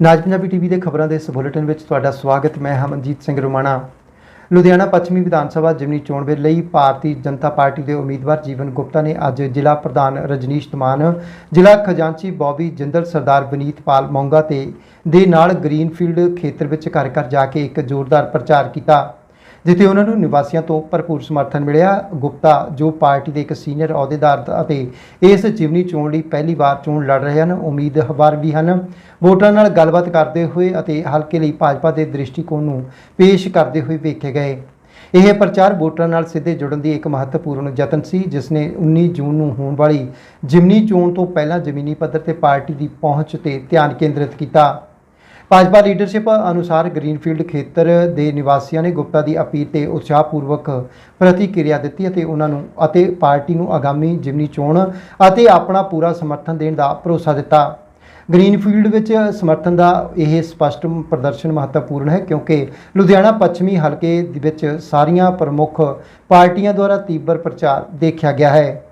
ਨਾਜ Punjabi TV ਦੇ ਖਬਰਾਂ ਦੇ ਇਸ ਬੁਲੇਟਿਨ ਵਿੱਚ ਤੁਹਾਡਾ ਸਵਾਗਤ। ਮੈਂ ਹਮਨਜੀਤ ਸਿੰਘ ਰੋਮਾਣਾ। ਲੁਧਿਆਣਾ ਪੱਛਮੀ ਵਿਧਾਨ ਸਭਾ ਜਿਮਨੀ ਚੋਣ ਵੇਲੇ ਲਈ ਭਾਰਤੀ ਜਨਤਾ ਪਾਰਟੀ ਦੇ ਉਮੀਦਵਾਰ ਜੀਵਨ ਗੁਪਤਾ ਨੇ ਅੱਜ ਜ਼ਿਲ੍ਹਾ ਪ੍ਰਧਾਨ ਰਜਨੀਸ਼ ਧਮਾਨ ਜ਼ਿਲ੍ਹਾ ਖਜ਼ਾਨਚੀ ਬੌਬੀ ਜਿੰਦਲ, ਸਰਦਾਰ ਬਨੀਤਪਾਲ ਮੌਂਗਾ ਤੇ ਦੇ ਨਾਲ ਗ੍ਰੀਨਫੀਲਡ ਖੇਤਰ ਵਿੱਚ ਘਰ ਘਰ ਜਾ ਕੇ ਇੱਕ ਜ਼ੋਰਦਾਰ ਪ੍ਰਚਾਰ ਕੀਤਾ। ਜਿੱਥੇ ਉਹਨਾਂ ਨੂੰ ਨਿਵਾਸੀਆਂ ਤੋਂ ਭਰਪੂਰ ਸਮਰਥਨ ਮਿਲਿਆ। ਗੁਪਤਾ, ਜੋ ਪਾਰਟੀ ਦੇ ਇੱਕ ਸੀਨੀਅਰ ਅਹੁਦੇਦਾਰ ਅਤੇ ਇਸ ਜਿਮਨੀ ਚੋਣ ਲਈ ਪਹਿਲੀ ਵਾਰ ਚੋਣ ਲੜ ਰਹੇ ਹਨ ਉਮੀਦਵਾਰ ਵੀ ਹਨ। ਵੋਟਰਾਂ ਨਾਲ ਗੱਲਬਾਤ ਕਰਦੇ ਹੋਏ ਅਤੇ ਹਲਕੇ ਲਈ ਭਾਜਪਾ ਦੇ ਦ੍ਰਿਸ਼ਟੀਕੋਣ ਨੂੰ ਪੇਸ਼ ਕਰਦੇ ਹੋਏ ਵੇਖੇ ਗਏ। ਇਹ ਪ੍ਰਚਾਰ ਵੋਟਰਾਂ ਨਾਲ ਸਿੱਧੇ ਜੁੜਨ ਦੀ ਇੱਕ ਮਹੱਤਵਪੂਰਨ ਯਤਨ ਸੀ, ਜਿਸ ਨੇ 19 ਜੂਨ ਨੂੰ ਹੋਣ ਵਾਲੀ ਜਿਮਨੀ ਚੋਣ ਤੋਂ ਪਹਿਲਾਂ ਜ਼ਮੀਨੀ ਪੱਧਰ ਤੇ ਪਾਰਟੀ ਦੀ ਪਹੁੰਚ ਤੇ ਧਿਆਨ ਕੇਂਦਰਿਤ ਕੀਤਾ। ਭਾਜਪਾ ਲੀਡਰਸ਼ਿਪ ਅਨੁਸਾਰ ਗ੍ਰੀਨਫੀਲਡ ਖੇਤਰ ਦੇ ਨਿਵਾਸੀਆਂ ਨੇ ਗੁਪਤਾ ਦੀ ਅਪੀਲ ਤੇ ਉਤਸ਼ਾਹਪੂਰਵਕ ਪ੍ਰਤੀਕਿਰਿਆ ਦਿੱਤੀ ਅਤੇ ਉਹਨਾਂ ਨੂੰ ਅਤੇ ਪਾਰਟੀ ਨੂੰ ਆਗਾਮੀ ਜਿਮਨੀ ਚੋਣ ਅਤੇ ਆਪਣਾ ਪੂਰਾ ਸਮਰਥਨ ਦੇਣ ਦਾ ਭਰੋਸਾ ਦਿੱਤਾ। ਗ੍ਰੀਨਫੀਲਡ ਵਿੱਚ ਸਮਰਥਨ ਦਾ ਇਹ ਸਪਸ਼ਟ ਪ੍ਰਦਰਸ਼ਨ ਮਹੱਤਵਪੂਰਨ ਹੈ ਕਿਉਂਕਿ ਲੁਧਿਆਣਾ ਪੱਛਮੀ ਹਲਕੇ ਵਿੱਚ ਸਾਰੀਆਂ ਪ੍ਰਮੁੱਖ ਪਾਰਟੀਆਂ ਦੁਆਰਾ ਤੀਬਰ ਪ੍ਰਚਾਰ ਦੇਖਿਆ ਗਿਆ ਹੈ।